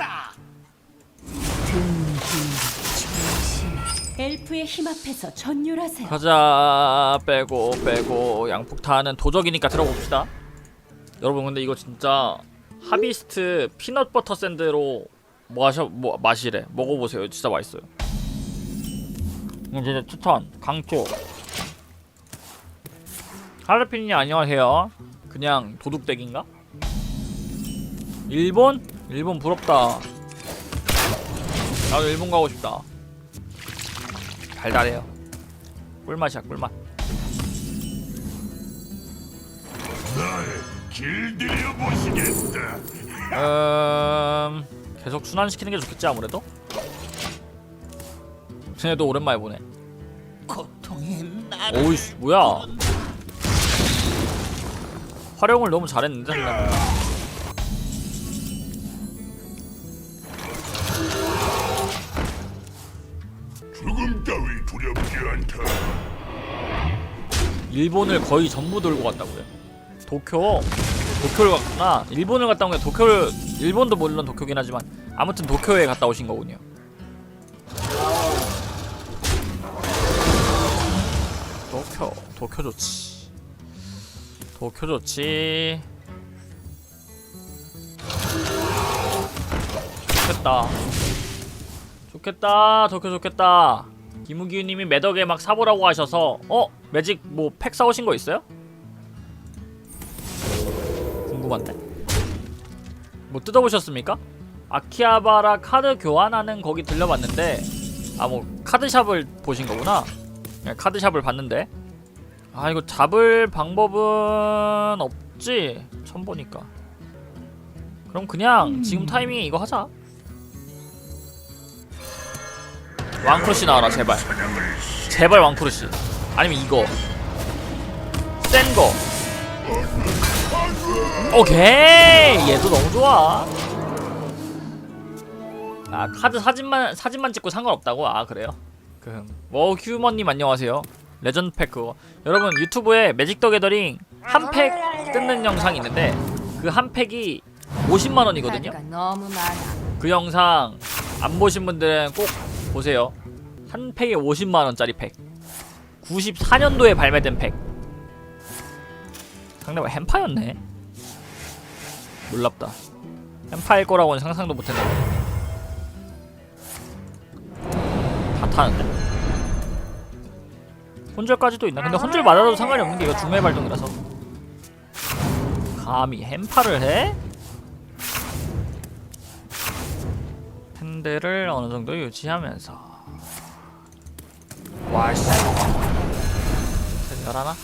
받아라. 엘프의 힘 앞에서 전율하세요. 가자. 빼고 빼고. 양폭탄은 도적이니까 들어봅시다. 여러분 근데 이거 진짜 하비스트 피넛 버터 샌드로 뭐 하셔 뭐 마시래? 먹어보세요. 진짜 맛있어요. 이거 진짜 추천. 강추 하르피니 안녕하세요. 그냥 도둑댁인가? 일본? 일본 부럽다 나도 일본 가고 싶다 달달해요 꿀맛이야 꿀맛 길들여 보시겠다. 음... 계속 순환시키는 게 좋겠지 아무래도? 쟤네도 오랜만에 보네 고통의 날. 오이씨 뭐야 활용을 너무 잘했는데 생각보다 따위 두렵지 않다. 일본을 거의 전부 돌고 갔다고요? 도쿄. 도쿄를 갔구나. 일본을 갔다 온 게 도쿄를 일본도 물론 도쿄긴 하지만 아무튼 도쿄에 갔다 오신 거군요. 도쿄. 도쿄 좋지. 도쿄 좋지. 좋겠다. 좋겠다. 도쿄 좋겠다 김우기님이 매덕에 막 사보라고 하셔서 어? 매직 뭐 팩 사오신 거 있어요? 궁금한데? 뭐 뜯어보셨습니까? 아키하바라 카드 교환하는 거기 들려봤는데 아 뭐 카드샵을 보신 거구나. 그냥 카드샵을 봤는데. 아 이거 잡을 방법은 없지? 처음 보니까. 그럼 그냥 지금 타이밍에 이거 하자 왕크러쉬 나와라 제발. 제발 왕크러쉬 아니면 이거. 센거. 오케이! 얘도 너무 좋아. 아 카드 사진만 사진만 찍고 상관없다고? 아 그래요? 그 워휴머님 안녕하세요. 레전드 팩 그거. 여러분 유튜브에 매직 더 게더링 한 팩 뜯는 영상이 있는데 그 한 팩이 50만 원이거든요. 많아. 그 영상 안 보신 분들은 꼭 보세요. 한 팩에 50만 원짜리 팩. 94년도에 발매된 팩. 상대방 햄파였네. 놀랍다. 햄파일 거라고는 상상도 못했는데. 다 타는데. 혼절까지도 있나? 근데 혼절 맞아도 상관이 없는 게 이거 중매 발동이라서. 감히 햄파를 해? 핸들을 어느 정도 유지하면서 와씨 열하나?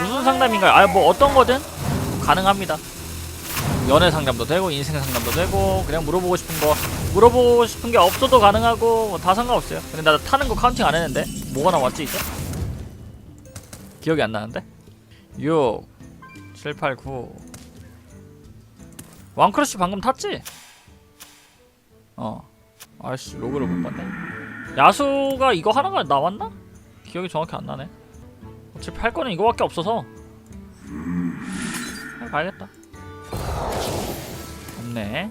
무슨 상담인가요? 아 뭐 어떤 거든 가능합니다. 연애 상담도 되고 인생 상담도 되고 그냥 물어보고 싶은 거 물어보고 싶은 게 없어도 가능하고 뭐다 상관없어요. 근데 나 타는 거 카운팅 안 했는데 뭐가 나왔지 이제? 기억이 안 나는데? 6 7 8 9 왕크러쉬 방금 탔지? 어 아이씨 로그를 못 봤네. 야수가 이거 하나가 나왔나? 기억이 정확히 안 나네. 어차피 팔 거는 이거밖에 없어서. 아, 가야겠다. 없네.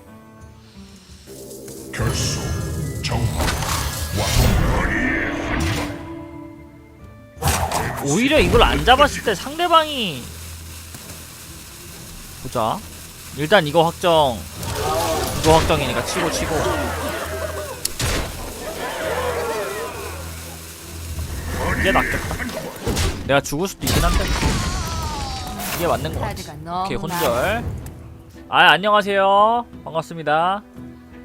오히려 이걸 안 잡았을 때 상대방이 보자. 일단 이거 확정. 이거 확정이니까 치고 치고 내가 죽을 수도 있긴 한데. 이게 맞는 거 같아. 오케이. 혼절 아. 안녕하세요. 반갑습니다.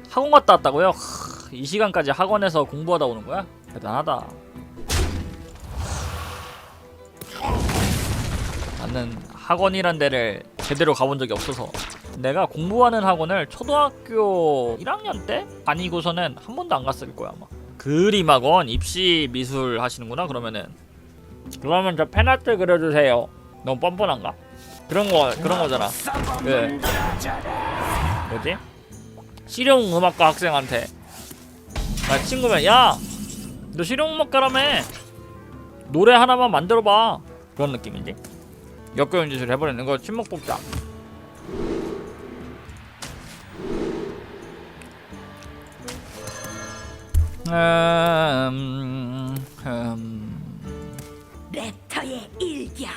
학원 갔다 왔다고요? 크, 이 시간까지 학원에서 공부하다 오는 거야? 대단하다. 나는 학원이란 데를 제대로 가본 적이 없어서. 내가 공부하는 학원을 초등학교 1학년 때 다니고서는 한 번도 안 갔을 거야 아마. 그림학원 입시 미술 하시는구나 그러면은 그러면 저 페나트 그려주세요. 너무 뻔뻔한가? 그런 거 그런 거잖아. 그 뭐지? 실용 음악과 학생한테 나 친구면 야 너 실용 음악가라며 노래 하나만 만들어봐 그런 느낌인데 역겨운 짓을 해버리는 거 침묵 뽑자. 음, 음. 랩터의 일격.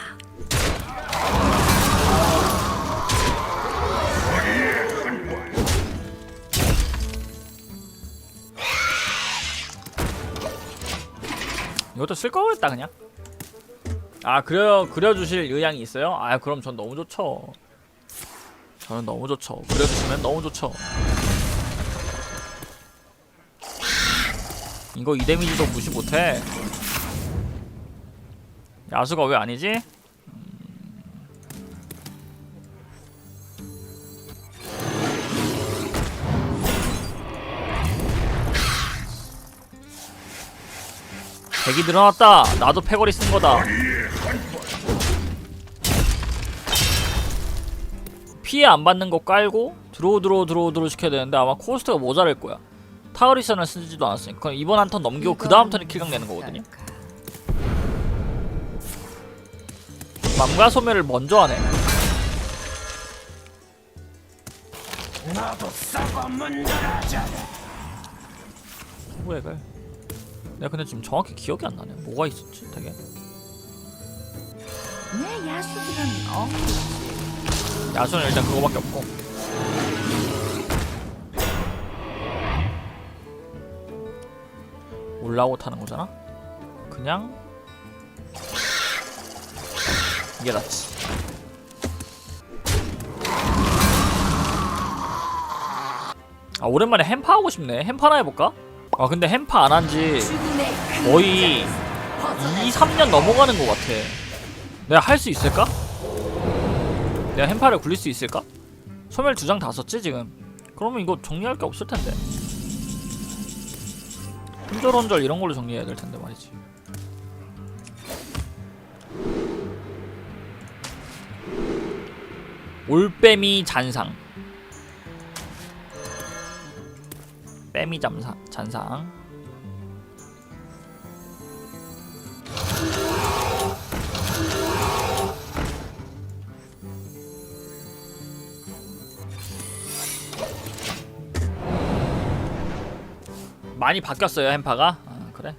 이것도 쓸 거겠다 그냥. 아 그려 그려주실 의향이 있어요? 아 그럼 전 너무 좋죠. 저는 너무 좋죠. 그려주시면 너무 좋죠. 이거 이 데미지도 무시 못해. 야수가 왜 아니지? 백이 늘어났다. 나도 패거리 쓴 거다. 피해 안 받는 거 깔고 드로우 드로우 드로우 드로우 시켜야 되는데 아마 코스트가 모자랄 거야. 타우리스는 쓰지도 않았으니까 이번 한 턴 넘기고 그 다음 턴에 킬각 내는 거거든요. 맘과 소멸을 먼저 하네. 나도. 뭐야 이걸? 내가 근데 지금 정확히 기억이 안 나네. 뭐가 있었지? 되게. 내 야수들은 어. 야수는 일단 그거밖에 없고. 올라오고 타는 거잖아. 그냥 이게 낫지. 아 오랜만에 햄파 하고 싶네. 햄파 하나 해볼까? 아 근데 햄파 안 한지 거의 2, 3년 넘어가는 것 같아. 내가 할 수 있을까? 내가 햄파를 굴릴 수 있을까? 소멸 두 장 다 썼지 지금. 그러면 이거 정리할 게 없을 텐데. 혼절혼절 이런 걸로 정리해야 될 텐데 말이지. 올빼미 잔상. 빼미 잠상 잔상. 많이 바뀌었어요 햄파가 아, 그래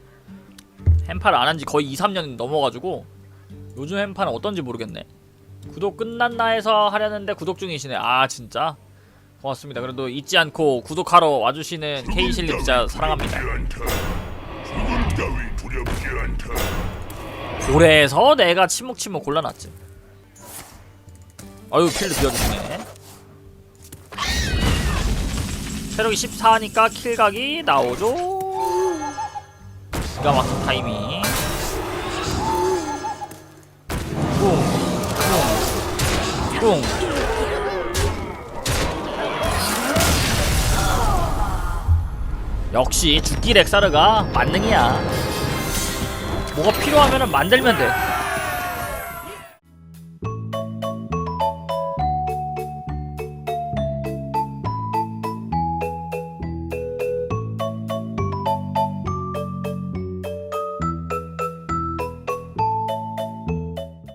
햄파를 안 한 지 거의 2, 3년 넘어가지고 요즘 햄파는 어떤지 모르겠네 구독 끝났나 해서 하려는데 구독 중이시네. 아 진짜? 고맙습니다. 그래도 잊지 않고 구독하러 와주시는 진짜 사랑합니다. 고래에서 내가 치목치목 골라놨지. 아유 필드 비워주시네. 체력이 14니까 킬각이 나오죠. 기가 막힌 타이밍 뿡뿡뿡 역시 죽기 렉사르가 만능이야. 뭐가 필요하면 만들면 돼